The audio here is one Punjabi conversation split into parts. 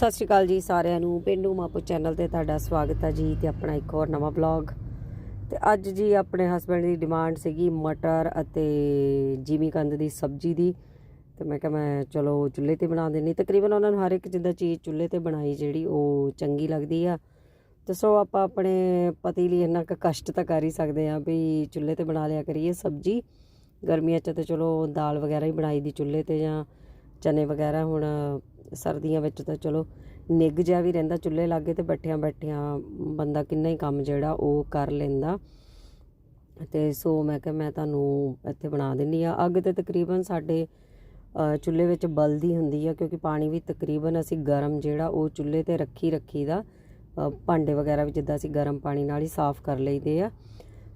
ਸਤਿ ਸ਼੍ਰੀ ਅਕਾਲ ਜੀ ਸਾਰਿਆਂ ਨੂੰ। ਪਿੰਡੂ ਮਾਪੋ ਚੈਨਲ ਤੇ ਤੁਹਾਡਾ ਸਵਾਗਤ ਹੈ ਜੀ ਤੇ ਆਪਣਾ ਇੱਕ ਹੋਰ ਨਵਾਂ ਵਲੌਗ ਤੇ ਅੱਜ ਜੀ ਆਪਣੇ ਹਸਬੰਡ ਦੀ ਡਿਮਾਂਡ ਸੀਗੀ ਮਟਰ ਅਤੇ ਜੀਮੀ ਕੰਦ ਦੀ ਸਬਜ਼ੀ ਦੀ। ਤੇ ਮੈਂ ਕਿਹਾ ਮੈਂ ਚਲੋ ਚੁੱਲ੍ਹੇ ਤੇ ਬਣਾ ਦੇਣੀ ਤਕਰੀਬਨ ਉਹਨਾਂ ਨੂੰ ਹਰ ਇੱਕ ਜਿੱਦਾਂ ਚੀਜ਼ ਚੁੱਲ੍ਹੇ ਤੇ ਬਣਾਈ ਜਿਹੜੀ ਉਹ ਚੰਗੀ ਲੱਗਦੀ ਆ। ਤੇ ਸੋ ਆਪਾਂ ਆਪਣੇ ਪਤੀ ਲਈ ਇੰਨਾ ਕੁ ਕਸ਼ਟ ਤਾਂ ਕਰ ਹੀ ਸਕਦੇ ਆ ਵੀ ਚੁੱਲ੍ਹੇ ਤੇ ਬਣਾ ਲਿਆ ਕਰੀਏ ਸਬਜ਼ੀ। ਗਰਮੀਆਂ 'ਚ ਤਾਂ ਚਲੋ ਦਾਲ ਵਗੈਰਾ ਹੀ ਬਣਾਈ ਦੀ ਚੁੱਲ੍ਹੇ ਤੇ ਜਾਂ ਚਨੇ ਵਗੈਰਾ ਹੁਣ ਸਰਦੀਆਂ ਵਿੱਚ ਤਾਂ ਚਲੋ ਨਿੱਘ ਜਿਹਾ ਵੀ ਰਹਿੰਦਾ, ਚੁੱਲ੍ਹੇ ਲਾਗੇ ਤੇ ਬੈਠਿਆਂ ਬੈਠਿਆਂ ਬੰਦਾ ਕਿੰਨਾ ਹੀ ਕੰਮ ਜਿਹੜਾ ਉਹ ਕਰ ਲੈਂਦਾ। ਤੇ ਸੋ ਮੈਂ ਕਿਹਾ ਮੈਂ ਤੁਹਾਨੂੰ ਇੱਥੇ ਬਣਾ ਦਿੰਨੀ ਆ ਅੱਗ ਤੇ ਤਕਰੀਬਨ ਸਾਡੇ ਚੁੱਲ੍ਹੇ ਵਿੱਚ ਬਲਦੀ ਹੁੰਦੀ ਆ, ਕਿਉਂਕਿ ਪਾਣੀ ਵੀ ਤਕਰੀਬਨ ਅਸੀਂ ਗਰਮ ਜਿਹੜਾ ਉਹ ਚੁੱਲ੍ਹੇ ਤੇ ਰੱਖੀ ਰੱਖੀ ਦਾ ਭਾਂਡੇ ਵਗੈਰਾ ਵੀ ਜਿੱਦਾਂ ਅਸੀਂ ਗਰਮ ਪਾਣੀ ਨਾਲ ਹੀ ਸਾਫ਼ ਕਰ ਲਈਦੇ ਆ।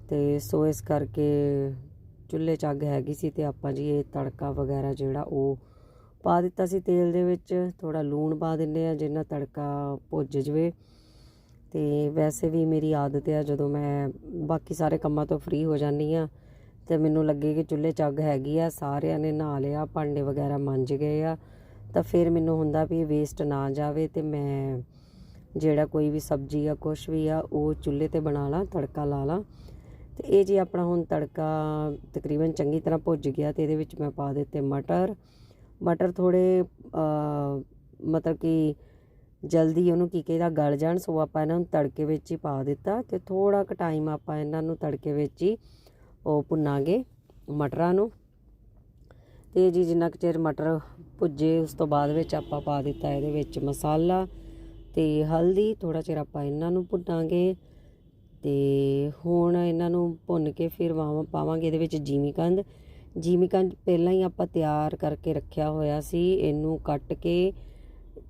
ਤੇ ਸੋ ਇਸ ਕਰਕੇ ਚੁੱਲ੍ਹੇ 'ਚ ਅੱਗ ਹੈਗੀ ਸੀ ਤੇ ਆਪਾਂ ਜੀ ਇਹ ਤੜਕਾ ਵਗੈਰਾ ਜਿਹੜਾ ਉਹ ਪਾ ਦਿੱਤਾ ਸੀ ਤੇਲ ਦੇ ਵਿੱਚ ਥੋੜਾ ਲੂਣ ਪਾ ਦਿੰਦੇ ਆ ਜਿੰਨਾ ਤੜਕਾ ਭੁੱਜ ਜਵੇ। ਤੇ ਵੈਸੇ ਵੀ ਮੇਰੀ ਆਦਤ ਆ, ਜਦੋਂ ਮੈਂ ਬਾਕੀ ਸਾਰੇ ਕੰਮਾਂ ਤੋਂ ਫ੍ਰੀ ਹੋ ਜਾਂਦੀ ਆ ਤੇ ਮੈਨੂੰ ਲੱਗੇ ਕਿ ਚੁੱਲ੍ਹੇ 'ਚ ਅੱਗ ਹੈਗੀ ਆ, ਸਾਰਿਆਂ ਨੇ ਨਹਾ ਲਿਆ, ਭਾਂਡੇ ਵਗੈਰਾ ਮੰਜ ਗਏ ਆ, ਤਾਂ ਫਿਰ ਮੈਨੂੰ ਹੁੰਦਾ ਵੀ ਵੇਸਟ ਨਾ ਜਾਵੇ ਤੇ ਮੈਂ ਜਿਹੜਾ ਕੋਈ ਵੀ ਸਬਜ਼ੀ ਆ, ਕੁਛ ਵੀ ਆ, ਉਹ ਚੁੱਲ੍ਹੇ ਤੇ ਬਣਾ ਲਾਂ, ਤੜਕਾ ਲਾ ਲਾਂ। ਤੇ ਇਹ ਜੀ ਆਪਣਾ ਹੁਣ ਤੜਕਾ ਤਕਰੀਬਨ ਚੰਗੀ ਤਰ੍ਹਾਂ ਭੁੱਜ ਗਿਆ ਤੇ ਇਹਦੇ ਵਿੱਚ ਮੈਂ ਪਾ ਦਿੱਤੇ ਮਟਰ ਮਟਰ ਥੋੜੇ ਮਤਲਬ ਕਿ ਜਲਦੀ ਉਹਨੂੰ ਕੀ ਕਹਿੰਦਾ, ਗਲ ਜਾਣ, ਸੋ ਆਪਾਂ ਇਹਨਾਂ ਨੂੰ ਤੜਕੇ ਵਿੱਚ ਹੀ ਪਾ ਦਿੱਤਾ ਤੇ ਥੋੜਾ ਕੁ ਟਾਈਮ ਆਪਾਂ ਇਹਨਾਂ ਨੂੰ ਤੜਕੇ ਵਿੱਚ ਹੀ ਉਹ ਭੁੰਨਾਂਗੇ ਮਟਰਾਂ ਨੂੰ। ਤੇ ਜੀ ਜਿੰਨਾ ਕੁ ਚਿਰ ਮਟਰ ਭੁੱਜੇ, ਉਸ ਤੋਂ ਬਾਅਦ ਵਿੱਚ ਆਪਾਂ ਪਾ ਦਿੱਤਾ ਇਹਦੇ ਵਿੱਚ ਮਸਾਲਾ ਤੇ ਹਲਦੀ ਥੋੜਾ ਚਿਰ ਆਪਾਂ ਇਹਨਾਂ ਨੂੰ ਭੁੰਨਾਂਗੇ ਤੇ ਹੁਣ ਇਹਨਾਂ ਨੂੰ ਭੁੰਨ ਕੇ ਫਿਰ ਵਾਵਾਂ ਪਾਵਾਂਗੇ ਇਹਦੇ ਵਿੱਚ ਜੀਮੀ ਕੰਦ ਜੀਮੀ ਕੰਦ ਪਹਿਲਾਂ ਹੀ ਆਪਾਂ ਤਿਆਰ ਕਰਕੇ ਰੱਖਿਆ ਹੋਇਆ ਸੀ, ਇਹਨੂੰ ਕੱਟ ਕੇ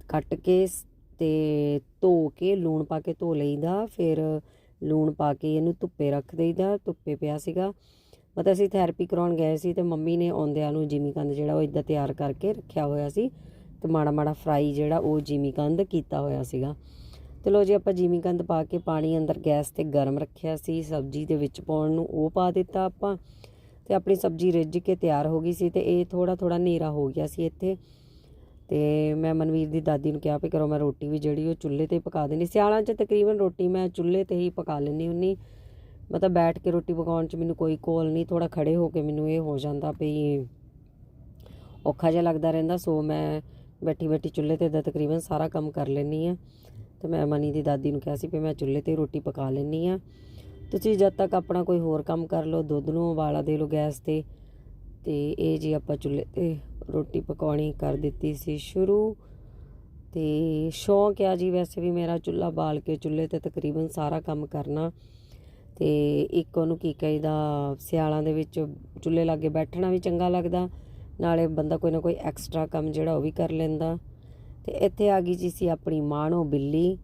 ਕੱਟ ਕੇ ਸ- ਤੇ ਧੋ ਕੇ, ਲੂਣ ਪਾ ਕੇ ਧੋ ਲਈਦਾ, ਫਿਰ ਲੂਣ ਪਾ ਕੇ ਇਹਨੂੰ ਧੁੱਪੇ ਰੱਖ ਦੇਈਦਾ, ਧੁੱਪੇ ਪਿਆ ਸੀਗਾ। ਮਤਲਬ ਅਸੀਂ ਥੈਰੇਪੀ ਕਰਾਉਣ ਗਏ ਸੀ ਤੇ ਮੰਮੀ ਨੇ ਆਉਂਦਿਆਂ ਨੂੰ ਜਿਮੀ ਜਿਹੜਾ ਉਹ ਇਦਾਂ ਤਿਆਰ ਕਰਕੇ ਰੱਖਿਆ ਹੋਇਆ ਸੀ ਤੇ ਮਾੜਾ ਮਾੜਾ ਫਰਾਈ ਜਿਹੜਾ ਉਹ ਜਿਮੀ ਕੀਤਾ ਹੋਇਆ ਸੀਗਾ। ਤੇ ਲੋ ਜੀ, ਆਪਾਂ ਜਿਮੀ ਕੰਦ ਪਾ ਕੇ ਪਾਣੀ ਅੰਦਰ ਗੈਸ ਤੇ ਗਰਮ ਰੱਖਿਆ ਸੀ, ਸਬਜ਼ੀ ਦੇ ਵਿੱਚ ਪਾਉਣ ਨੂੰ ਉਹ ਪਾ ਦਿੱਤਾ ਆਪਾਂ। ਤੇ ਆਪਣੀ ਸਬਜ਼ੀ ਰਿੱਝ ਕੇ ਤਿਆਰ ਹੋ ਗਈ ਸੀ ਤੇ ਇਹ ਥੋੜਾ ਥੋੜਾ ਹਨੇਰਾ ਹੋ ਗਿਆ ਸੀ ਇੱਥੇ। ਤੇ ਮੈਂ ਮਨਵੀਰ ਦੀ ਦਾਦੀ ਨੂੰ ਕਿਹਾ ਵੀ ਕਰੋ ਮੈਂ ਰੋਟੀ ਵੀ ਜਿਹੜੀ ਉਹ ਚੁੱਲ੍ਹੇ ਤੇ ਹੀ ਪਕਾ ਦੇਣੀ ਸਿਆਲਾਂ 'ਚ ਤਕਰੀਬਨ ਰੋਟੀ ਮੈਂ ਚੁੱਲ੍ਹੇ ਤੇ ਹੀ ਪਕਾ ਲੈਂਦੀ ਹੁੰਨੀ ਮਤਲਬ ਬੈਠ ਕੇ ਰੋਟੀ ਪਕਾਉਣ 'ਚ ਮੈਨੂੰ ਕੋਈ ਕੋਲ ਨਹੀਂ ਥੋੜਾ ਖੜੇ ਹੋ ਕੇ ਮੈਨੂੰ ਇਹ ਹੋ ਜਾਂਦਾ ਵੀ ਔਖਾ ਜਿਹਾ ਲੱਗਦਾ ਰਹਿੰਦਾ। ਸੋ ਮੈਂ ਬੈਠੀ ਬੈਠੀ ਚੁੱਲ੍ਹੇ ਤੇ ਦਾ ਤਕਰੀਬਨ ਸਾਰਾ ਕੰਮ ਕਰ ਲੈਂਦੀ ਆ ਤੇ ਮੈਂ ਮਨੀ ਦੀ ਦਾਦੀ ਨੂੰ ਕਿਹਾ ਸੀ ਵੀ ਮੈਂ ਚੁੱਲ੍ਹੇ ਤੇ ਰੋਟੀ ਪਕਾ ਲੈਂਦੀ ਆ ਤੁਸੀਂ ਜਦ ਤੱਕ ਆਪਣਾ ਕੋਈ ਹੋਰ ਕੰਮ ਕਰ ਲਓ, ਦੁੱਧ ਨੂੰ ਉਬਾਲਾ ਦੇ ਲਓ ਗੈਸ ਤੇ। ਤੇ ਇਹ ਜੀ ਆਪਾਂ ਚੁੱਲ੍ਹੇ ਤੇ ਰੋਟੀ ਪਕਾਉਣੀ ਕਰ ਦਿੱਤੀ ਸੀ ਸ਼ੁਰੂ। ਤੇ ਸ਼ੌਂਕ ਆ ਜੀ ਵੈਸੇ ਵੀ ਮੇਰਾ ਚੁੱਲ੍ਹਾ ਬਾਲ ਕੇ, ਚੁੱਲ੍ਹੇ ਤੇ ਤਕਰੀਬਨ ਸਾਰਾ ਕੰਮ ਕਰਨਾ। ਤੇ ਇੱਕ ਉਹਨੂੰ ਕੀ ਕਹੀਦਾ, ਸਿਆਲਾਂ ਦੇ ਵਿੱਚ ਚੁੱਲ੍ਹੇ ਲਾਗੇ ਬੈਠਣਾ ਵੀ ਚੰਗਾ ਲੱਗਦਾ, ਨਾਲੇ ਬੰਦਾ ਕੋਈ ਨਾ ਕੋਈ ਐਕਸਟਰਾ ਕੰਮ ਜਿਹੜਾ ਉਹ ਵੀ ਕਰ ਲੈਂਦਾ। ਤੇ ਇੱਥੇ ਆ ਗਈ ਜੀ ਸੀ ਆਪਣੀ ਮਾਣੋ ਬਿੱਲੀ।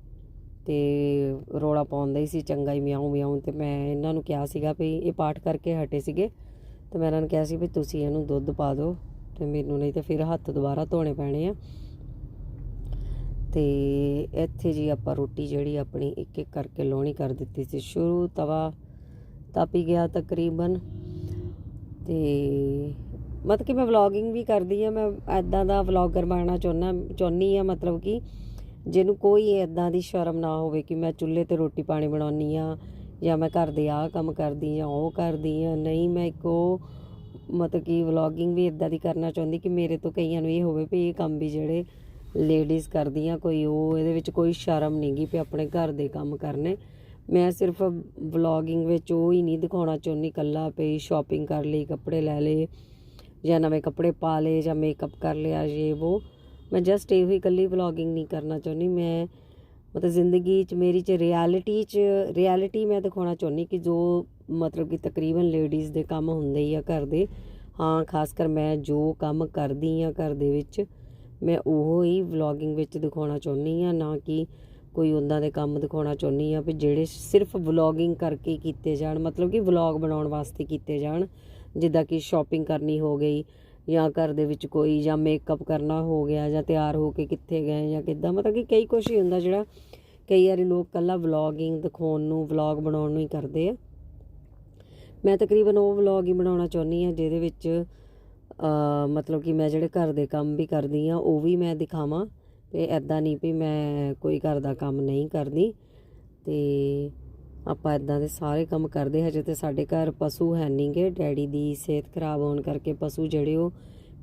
ਤੇ ਰੋਲਾ ਪਾਉਂਦਾ ਹੀ ਸੀ, ਚੰਗਾ ਹੀ ਮਿਆਉਂ ਮਿਆਉ ਤੇ ਮੈਂ ਇਹਨਾਂ ਨੂੰ ਕਿਹਾ ਸੀਗਾ ਵੀ ਇਹ ਪਾਠ ਕਰਕੇ ਹਟੇ ਸੀਗੇ। ਤੇ ਮੈਂ ਇਹਨਾਂ ਨੂੰ ਕਿਹਾ ਸੀ ਵੀ ਤੁਸੀਂ ਇਹਨੂੰ ਦੁੱਧ ਪਾ ਦਿਓ ਤੇ ਮੈਨੂੰ ਨਹੀਂ ਤੇ ਫਿਰ ਹੱਥ ਦੁਬਾਰਾ ਧੋਣੇ ਪੈਣੇ ਆ। ਤੇ ਇੱਥੇ ਜੀ ਆਪਾਂ ਰੋਟੀ ਜਿਹੜੀ ਆਪਣੀ ਇੱਕ ਇੱਕ ਕਰਕੇ ਲਾਉਣੀ ਕਰ ਦਿੱਤੀ ਸੀ। ਸ਼ੁਰੂ ਤਵਾ ਤਪੀ ਗਿਆ ਤਕਰੀਬਨ। ਤੇ ਮਤਲਬ ਕਿ ਮੈਂ ਵਲੌਗਿੰਗ ਵੀ ਕਰਦੀ ਆ, ਮੈਂ ਐਦਾਂ ਦਾ ਵਲੌਗਰ ਬਣਨਾ ਚਾਹੁੰਦਾ ਚਾਹੁੰਦੀ ਆ ਮਤਲਬ ਕਿ ਜਿਹਨੂੰ ਕੋਈ ਐਦਾਂ ਦੀ ਸ਼ਰਮ ਨਾ ਹੋਵੇ ਕਿ ਮੈਂ ਚੁੱਲ੍ਹੇ ਤੇ ਰੋਟੀ ਪਾਣੀ ਬਣਾਉਣੀ ਆ ਜਾਂ ਮੈਂ ਘਰ ਦੇ ਆਹ ਕੰਮ ਕਰਦੀ ਜਾਂ ਉਹ ਕਰਦੀ ਆ ਨਹੀਂ ਮੈਂ ਇੱਕ ਉਹ ਮਤਲਬ ਕਿ ਵਲੌਗਿੰਗ ਵੀ ਇਦਾਂ ਦੀ ਕਰਨਾ ਚਾਹੁੰਦੀ ਕਿ ਮੇਰੇ ਤੋਂ ਕਈਆਂ ਨੂੰ ਇਹ ਹੋਵੇ ਵੀ ਇਹ ਕੰਮ ਵੀ ਜਿਹੜੇ ਲੇਡੀਜ਼ ਕਰਦੀਆਂ ਕੋਈ ਉਹ ਇਹਦੇ ਵਿੱਚ ਕੋਈ ਸ਼ਰਮ ਨਹੀਂਗੀ ਵੀ ਆਪਣੇ ਘਰ ਦੇ ਕੰਮ ਕਰਨੇ। ਮੈਂ ਸਿਰਫ ਵਲੌਗਿੰਗ ਵਿੱਚ ਉਹ ਹੀ ਨਹੀਂ ਦਿਖਾਉਣਾ ਚਾਹੁੰਦੀ ਕੱਲਾ ਪਈ ਸ਼ਾਪਿੰਗ ਕਰ ਲਈ, ਕੱਪੜੇ ਲੈ ਲਏ ਜਾਂ ਨਵੇਂ ਕੱਪੜੇ ਪਾ ਲਏ ਜਾਂ ਮੇਕਅਪ ਕਰ ਲਿਆ ਇਹ ਉਹ ਮੈਂ ਜਸਟ ਇਹੋ ਹੀ ਇਕੱਲੀ ਵਲੌਗਿੰਗ ਨਹੀਂ ਕਰਨਾ ਚਾਹੁੰਦੀ। ਮੈਂ ਮਤਲਬ ਜ਼ਿੰਦਗੀ 'ਚ ਮੇਰੀ 'ਚ ਰਿਐਲਿਟੀ 'ਚ ਰਿਐਲਿਟੀ ਮੈਂ ਦਿਖਾਉਣਾ ਚਾਹੁੰਦੀ ਕਿ ਜੋ ਮਤਲਬ ਕਿ ਤਕਰੀਬਨ ਲੇਡੀਜ਼ ਦੇ ਕੰਮ ਹੁੰਦੇ ਹੀ ਆ ਘਰ ਦੇ। ਹਾਂ ਖਾਸ ਕਰ ਮੈਂ ਜੋ ਕੰਮ ਕਰਦੀ ਆ ਘਰ ਦੇ ਵਿੱਚ, ਮੈਂ ਉਹ ਹੀ ਵਲੌਗਿੰਗ ਵਿੱਚ ਦਿਖਾਉਣਾ ਚਾਹੁੰਦੀ ਆ, ਨਾ ਕਿ ਕੋਈ ਉਹਨਾਂ ਦੇ ਕੰਮ ਦਿਖਾਉਣਾ ਚਾਹੁੰਦੀ ਆ ਵੀ ਜਿਹੜੇ ਸਿਰਫ ਵਲੌਗਿੰਗ ਕਰਕੇ ਕੀਤੇ ਜਾਣ, ਮਤਲਬ ਕਿ ਵਲੌਗ ਬਣਾਉਣ ਵਾਸਤੇ ਕੀਤੇ ਜਾਣ। ਜਿੱਦਾਂ ਕਿ ਸ਼ਾਪਿੰਗ ਕਰਨੀ ਹੋ ਗਈ ਜਾਂ ਘਰ ਦੇ ਵਿੱਚ ਕੋਈ ਜਾਂ ਮੇਕਅਪ ਕਰਨਾ ਹੋ ਗਿਆ ਜਾਂ ਤਿਆਰ ਹੋ ਕੇ ਕਿੱਥੇ ਗਏ ਜਾਂ ਕਿੱਦਾਂ, ਮਤਲਬ ਕਿ ਕਈ ਕੁਛ ਹੀ ਹੁੰਦਾ ਜਿਹੜਾ ਕਈ ਵਾਰੀ ਲੋਕ ਕੱਲਾ ਵਲੌਗਿੰਗ ਦਿਖਾਉਣ ਨੂੰ ਵਲੌਗ ਬਣਾਉਣ ਨੂੰ ਹੀ ਕਰਦੇ ਆ। ਮੈਂ ਤਕਰੀਬਨ ਉਹ ਵਲੌਗ ਹੀ ਬਣਾਉਣਾ ਚਾਹੁੰਦੀ ਆ ਜਿਹਦੇ ਵਿੱਚ ਮਤਲਬ ਕਿ ਮੈਂ ਜਿਹੜੇ ਘਰ ਦੇ ਕੰਮ ਵੀ ਕਰਦੀ ਆ ਉਹ ਵੀ ਮੈਂ ਦਿਖਾਵਾਂ ਤੇ ਐਦਾਂ ਨਹੀਂ ਵੀ ਮੈਂ ਕੋਈ ਘਰ ਦਾ ਕੰਮ ਨਹੀਂ ਕਰਦੀ ਤੇ ਆਪਾਂ ਇਦਾਂ ਦੇ ਸਾਰੇ ਕੰਮ ਕਰਦੇ, ਹਜੇ ਤੇ ਸਾਡੇ ਘਰ ਪਸ਼ੂ ਹੈ ਨਹੀਂਗੇ ਡੈਡੀ ਦੀ ਸਿਹਤ ਖਰਾਬ ਹੋਣ ਕਰਕੇ ਪਸ਼ੂ ਜਿਹੜੇ ਉਹ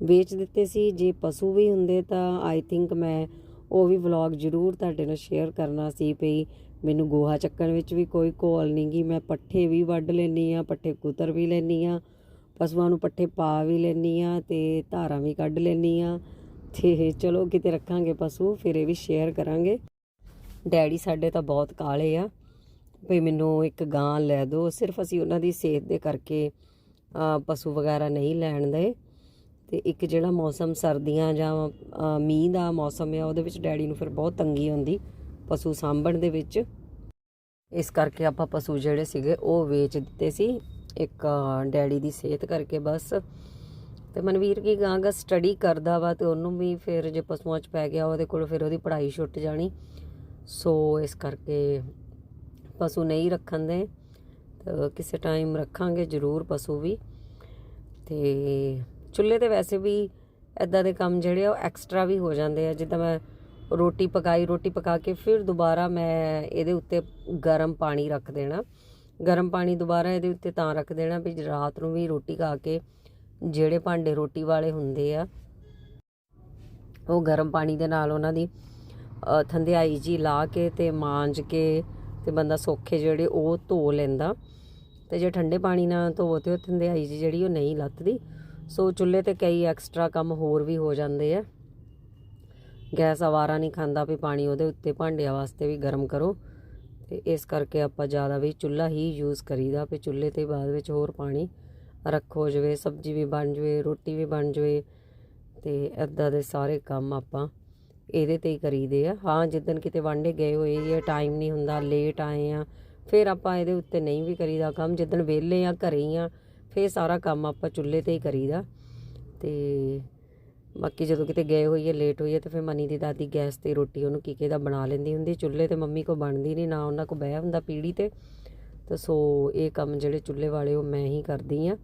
ਵੇਚ ਦਿੱਤੇ ਸੀ। ਜੇ ਪਸ਼ੂ ਵੀ ਹੁੰਦੇ ਤਾਂ ਆਈ ਥਿੰਕ ਮੈਂ ਉਹ ਵੀ ਵਲੌਗ ਜ਼ਰੂਰ ਤੁਹਾਡੇ ਨਾਲ ਸ਼ੇਅਰ ਕਰਨਾ ਸੀ ਪਈ ਮੈਨੂੰ ਗੋਹਾ ਚੱਕਣ ਵਿੱਚ ਵੀ ਕੋਈ ਕੋਲ ਨਹੀਂ ਗੀ। ਮੈਂ ਪੱਠੇ ਵੀ ਵੱਢ ਲੈਣੀ ਆ ਪੱਠੇ ਕੁਤਰ ਵੀ ਲੈਣੀ ਆ ਪਸ਼ੂਆਂ ਨੂੰ ਪੱਠੇ ਪਾ ਵੀ ਲੈਣੀ ਆ ਤੇ ਧਾਰਾਂ ਵੀ ਕੱਢ ਲੈਣੀ ਆ ਤੇ ਚਲੋ ਕਿਤੇ ਰੱਖਾਂਗੇ ਪਸ਼ੂ, ਫਿਰ ਇਹ ਵੀ ਸ਼ੇਅਰ ਕਰਾਂਗੇ। ਡੈਡੀ ਸਾਡੇ ਤਾਂ ਬਹੁਤ ਕਾਲੇ ਆ। ਵੀ ਮੈਨੂੰ ਇੱਕ ਗਾਂ ਲੈ ਦਿਓ। ਸਿਰਫ ਅਸੀਂ ਉਹਨਾਂ ਦੀ ਸਿਹਤ ਦੇ ਕਰਕੇ ਪਸ਼ੂ ਵਗੈਰਾ ਨਹੀਂ ਲੈਣ ਦੇ। ਤੇ ਇੱਕ ਜਿਹੜਾ ਮੌਸਮ ਸਰਦੀਆਂ ਜਾਂ ਮੀਂਹ ਦਾ ਮੌਸਮ ਆ, ਉਹਦੇ ਵਿੱਚ ਡੈਡੀ ਨੂੰ ਫਿਰ ਬਹੁਤ ਤੰਗੀ ਹੁੰਦੀ ਪਸ਼ੂ ਸਾਂਭਣ ਦੇ ਵਿੱਚ। ਇਸ ਕਰਕੇ ਆਪਾਂ ਪਸ਼ੂ ਜਿਹੜੇ ਸੀਗੇ, ਉਹ ਵੇਚ ਦਿੱਤੇ ਸੀ। ਇੱਕ ਡੈਡੀ ਦੀ ਸਿਹਤ ਕਰਕੇ ਬਸ। ਤੇ ਮਨਵੀਰ ਕੀ ਗਾਂਗਾ ਸਟੱਡੀ ਕਰਦਾ ਵਾ ਤੇ ਉਹਨੂੰ ਵੀ ਫਿਰ ਜੇ ਪਸ਼ੂਆਂ 'ਚ ਪੈ ਗਿਆ, ਉਹਦੇ ਕੋਲ ਫਿਰ ਉਹਦੀ ਪੜ੍ਹਾਈ ਛੁੱਟ ਜਾਣੀ। ਸੋ ਇਸ ਕਰਕੇ ਪਸ਼ੂ ਨਹੀਂ ਰੱਖਣ ਦੇ, ਤਾਂ ਕਿਸੇ ਟਾਈਮ ਰੱਖਾਂਗੇ ਜ਼ਰੂਰ ਪਸ਼ੂ ਵੀ। ਤੇ ਚੁੱਲ੍ਹੇ ਤੇ ਵੈਸੇ ਵੀ ਐਦਾਂ ਦੇ ਕੰਮ ਜਿਹੜੇ ਆ, ਉਹ ਐਕਸਟਰਾ ਵੀ ਹੋ ਜਾਂਦੇ ਆ। ਜਿੱਦਾਂ ਮੈਂ ਰੋਟੀ ਪਕਾਈ, ਰੋਟੀ ਪਕਾ ਕੇ ਫਿਰ ਦੁਬਾਰਾ ਮੈਂ ਇਹਦੇ ਉੱਤੇ ਗਰਮ ਪਾਣੀ ਰੱਖ ਦੇਣਾ। ਗਰਮ ਪਾਣੀ ਦੁਬਾਰਾ ਇਹਦੇ ਉੱਤੇ ਤਾਂ ਰੱਖ ਦੇਣਾ ਵੀ ਰਾਤ ਨੂੰ ਵੀ ਰੋਟੀ ਖਾ ਕੇ ਜਿਹੜੇ ਭਾਂਡੇ ਰੋਟੀ ਵਾਲੇ ਹੁੰਦੇ ਆ, ਉਹ ਗਰਮ ਪਾਣੀ ਦੇ ਨਾਲ ਉਹਨਾਂ ਦੀ ਥੰਧਿਆਈ ਜੀ ਲਾ ਕੇ ਤੇ ਮਾਂਜ ਕੇ ਤੇ ਬੰਦਾ ਸੌਖੇ ਜਿਹੜੇ ਉਹ ਧੋ ਲੈਂਦਾ। ਤੇ ਜੇ ਠੰਡੇ ਪਾਣੀ ਨਾਲ ਧੋਵੋ ਤੇ ਉਹ ਥੰਦਿਆਈ ਜੀ ਜਿਹੜੀ ਉਹ ਨਹੀਂ ਲੱਥਦੀ। ਸੋ ਚੁੱਲ੍ਹੇ ਤੇ ਕਈ ਐਕਸਟਰਾ ਕੰਮ ਹੋਰ ਵੀ ਹੋ ਜਾਂਦੇ ਆ। ਗੈਸ ਆਵਾਰਾ ਨਹੀਂ ਖਾਂਦਾ ਵੀ ਪਾਣੀ ਉਹਦੇ ਉੱਤੇ, ਭਾਂਡਿਆਂ ਵਾਸਤੇ ਵੀ ਗਰਮ ਕਰੋ। ਤੇ ਇਸ ਕਰਕੇ ਆਪਾਂ ਜ਼ਿਆਦਾ ਵੀ ਚੁੱਲ੍ਹਾ ਹੀ ਯੂਜ਼ ਕਰੀਦਾ ਵੀ ਚੁੱਲ੍ਹੇ ਤੇ ਬਾਅਦ ਵਿੱਚ ਹੋਰ ਪਾਣੀ ਰੱਖੋ ਜਵੇ, ਸਬਜ਼ੀ ਵੀ ਬਣ ਜਵੇ, ਰੋਟੀ ਵੀ ਬਣ ਜਵੇ। ਤੇ ਐਦਾਂ ਦੇ ਸਾਰੇ ਕੰਮ ਆਪਾਂ ਇਹਦੇ ਤੇ ਹੀ ਕਰੀਦੇ ਆ। ਹਾਂ, ਜਿੱਦਣ ਕਿਤੇ ਵਾਂਡੇ ਗਏ ਹੋਏ ਜਾਂ ਟਾਈਮ ਨਹੀਂ ਹੁੰਦਾ ਲੇਟ ਆਏ ਆ, ਫਿਰ ਆਪਾਂ ਇਹਦੇ ਉੱਤੇ ਨਹੀਂ ਵੀ ਕਰੀਦਾ ਕੰਮ। ਜਿੱਦਣ ਵਿਹਲੇ ਆ, ਘਰੇ ਹੀ ਆ, ਫਿਰ ਸਾਰਾ ਕੰਮ ਆਪਾਂ ਚੁੱਲ੍ਹੇ ਤੇ ਹੀ ਕਰੀਦਾ। ਤੇ ਬਾਕੀ ਜਦੋਂ ਕਿਤੇ ਗਏ ਹੋਈਏ ਲੇਟ ਹੋਈਏ ਤਾਂ ਫਿਰ ਮਨੀ ਦੀ ਦਾਦੀ ਗੈਸ ਤੇ ਰੋਟੀ ਉਹਨੂੰ ਕੀਕੇ ਦਾ ਬਣਾ ਲੈਂਦੀ ਹੁੰਦੀ। ਚੁੱਲ੍ਹੇ ਤੇ ਮੰਮੀ ਕੋ ਬਣਦੀ ਨਹੀਂ, ਨਾ ਉਹਨਾਂ ਕੋ ਬਹਿ ਹੁੰਦਾ ਪੀੜੀ ਤੇ। ਤਾਂ ਸੋ ਇਹ ਕੰਮ ਜਿਹੜੇ ਚੁੱਲ੍ਹੇ ਵਾਲੇ ਉਹ ਮੈਂ ਹੀ ਕਰਦੀ ਆ।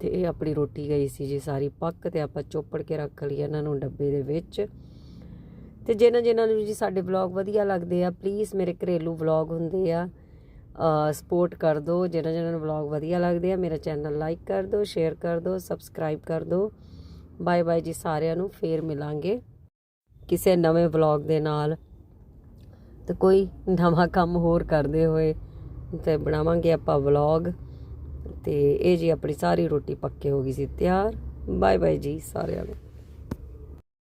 ਤੇ ਇਹ ਆਪਣੀ ਰੋਟੀ ਗਈ ਸੀ ਜੀ ਸਾਰੀ ਪੱਕ ਤੇ ਆਪਾਂ ਚੋਪੜ ਕੇ ਰੱਖ ਲਈ ਇਹਨਾਂ ਨੂੰ ਡੱਬੇ ਦੇ ਵਿੱਚ। ਤੇ ਜਿਨ੍ਹਾਂ ਜਿਨ੍ਹਾਂ ਨੂੰ ਜੀ ਸਾਡੇ ਵਲੌਗ ਵਧੀਆ ਲੱਗਦੇ ਆ ਪਲੀਜ਼ ਮੇਰੇ ਘਰੇਲੂ ਵਲੌਗ ਹੁੰਦੇ ਆ ਸਪੋਰਟ ਕਰ ਦਿਓ ਜਿਨ੍ਹਾਂ ਜਿਨ੍ਹਾਂ ਨੂੰ ਵਲੌਗ ਵਧੀਆ ਲੱਗਦੇ ਆ, ਮੇਰਾ ਚੈਨਲ ਲਾਈਕ ਕਰ ਦਿਓ ਸ਼ੇਅਰ ਕਰ ਦਿਓ ਸਬਸਕ੍ਰਾਈਬ ਕਰ ਦਿਓ ਬਾਏ ਬਾਏ ਜੀ ਸਾਰਿਆਂ ਨੂੰ, ਫੇਰ ਮਿਲਾਂਗੇ ਕਿਸੇ ਨਵੇਂ ਵਲੌਗ ਦੇ ਨਾਲ। ਤੇ ਕੋਈ ਨਵਾਂ ਕੰਮ ਹੋਰ ਕਰਦੇ ਹੋਏ ਤੇ ਬਣਾਵਾਂਗੇ ਆਪਾਂ ਵਲੌਗ ਤੇ ਇਹ ਜੀ ਆਪਣੀ ਸਾਰੀ ਰੋਟੀ ਪੱਕੇ ਹੋ ਗਈ ਸੀ ਤਿਆਰ। ਬਾਏ ਬਾਏ ਜੀ ਸਾਰਿਆਂ ਨੂੰ।